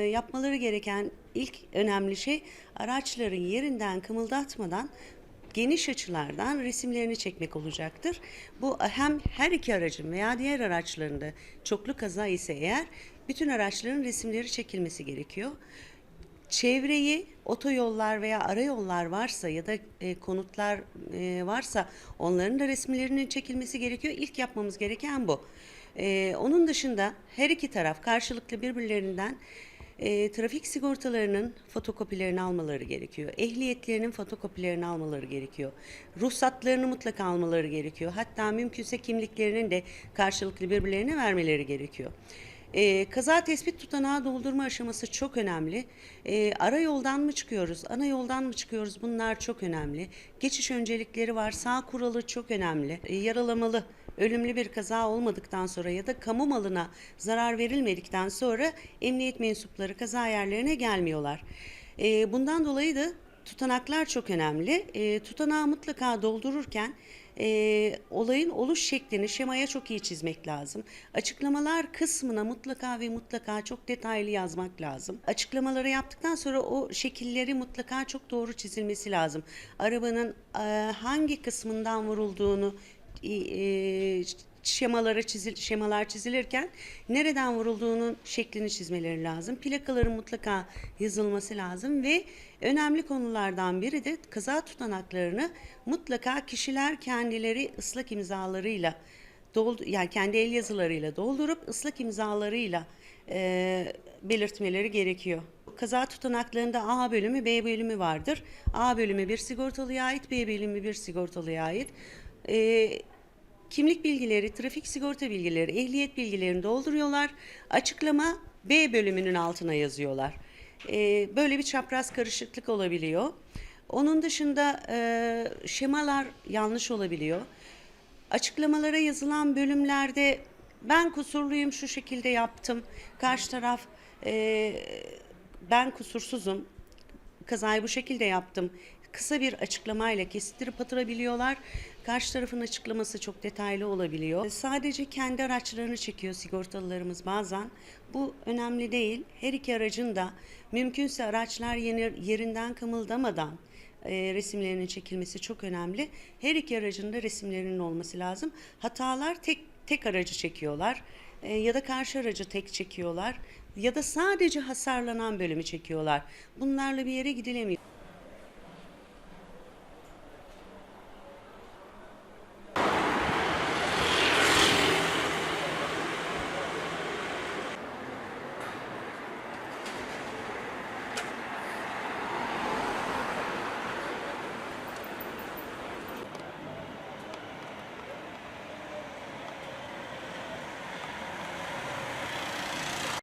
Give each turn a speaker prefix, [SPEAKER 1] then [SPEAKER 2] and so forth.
[SPEAKER 1] E, Yapmaları gereken ilk önemli şey araçların yerinden kımıldatmadan geniş açılardan resimlerini çekmek olacaktır. Bu hem her iki aracın veya diğer araçlarında çoklu kaza ise eğer bütün araçların resimleri çekilmesi gerekiyor. Çevreyi otoyollar veya arayollar varsa ya da e, konutlar e, varsa onların da resimlerinin çekilmesi gerekiyor. İlk yapmamız gereken bu. E, onun dışında her iki taraf karşılıklı birbirlerinden e, trafik sigortalarının fotokopilerini almaları gerekiyor. Ehliyetlerinin fotokopilerini almaları gerekiyor. Ruhsatlarını mutlaka almaları gerekiyor. Hatta mümkünse kimliklerinin de karşılıklı birbirlerine vermeleri gerekiyor. Ee, kaza tespit tutanağı doldurma aşaması çok önemli. Ee, ara yoldan mı çıkıyoruz, ana yoldan mı çıkıyoruz bunlar çok önemli. Geçiş öncelikleri var, sağ kuralı çok önemli. Ee, yaralamalı, ölümlü bir kaza olmadıktan sonra ya da kamu malına zarar verilmedikten sonra emniyet mensupları kaza yerlerine gelmiyorlar. Ee, bundan dolayı da tutanaklar çok önemli. E, tutanağı mutlaka doldururken e, olayın oluş şeklini şemaya çok iyi çizmek lazım. Açıklamalar kısmına mutlaka ve mutlaka çok detaylı yazmak lazım. Açıklamaları yaptıktan sonra o şekilleri mutlaka çok doğru çizilmesi lazım. Arabanın e, hangi kısmından vurulduğunu e, şemalara çizil şemalar çizilirken nereden vurulduğunun şeklini çizmeleri lazım. Plakaların mutlaka yazılması lazım ve önemli konulardan biri de kaza tutanaklarını mutlaka kişiler kendileri ıslak imzalarıyla doldu yani kendi el yazılarıyla doldurup ıslak imzalarıyla e, belirtmeleri gerekiyor. Kaza tutanaklarında A bölümü, B bölümü vardır. A bölümü bir sigortalıya ait, B bölümü bir sigortalıya ait. E, kimlik bilgileri, trafik sigorta bilgileri, ehliyet bilgilerini dolduruyorlar. Açıklama B bölümünün altına yazıyorlar. E, böyle bir çapraz karışıklık olabiliyor. Onun dışında e, şemalar yanlış olabiliyor. Açıklamalara yazılan bölümlerde ben kusurluyum şu şekilde yaptım. Karşı taraf e, ben kusursuzum kazayı bu şekilde yaptım. Kısa bir açıklamayla kestirip atırabiliyorlar. Karşı tarafın açıklaması çok detaylı olabiliyor. Sadece kendi araçlarını çekiyor sigortalılarımız bazen. Bu önemli değil. Her iki aracın da mümkünse araçlar yerinden kımıldamadan e, resimlerinin çekilmesi çok önemli. Her iki aracın da resimlerinin olması lazım. Hatalar tek tek aracı çekiyorlar e, ya da karşı aracı tek çekiyorlar ya da sadece hasarlanan bölümü çekiyorlar. Bunlarla bir yere gidilemiyor.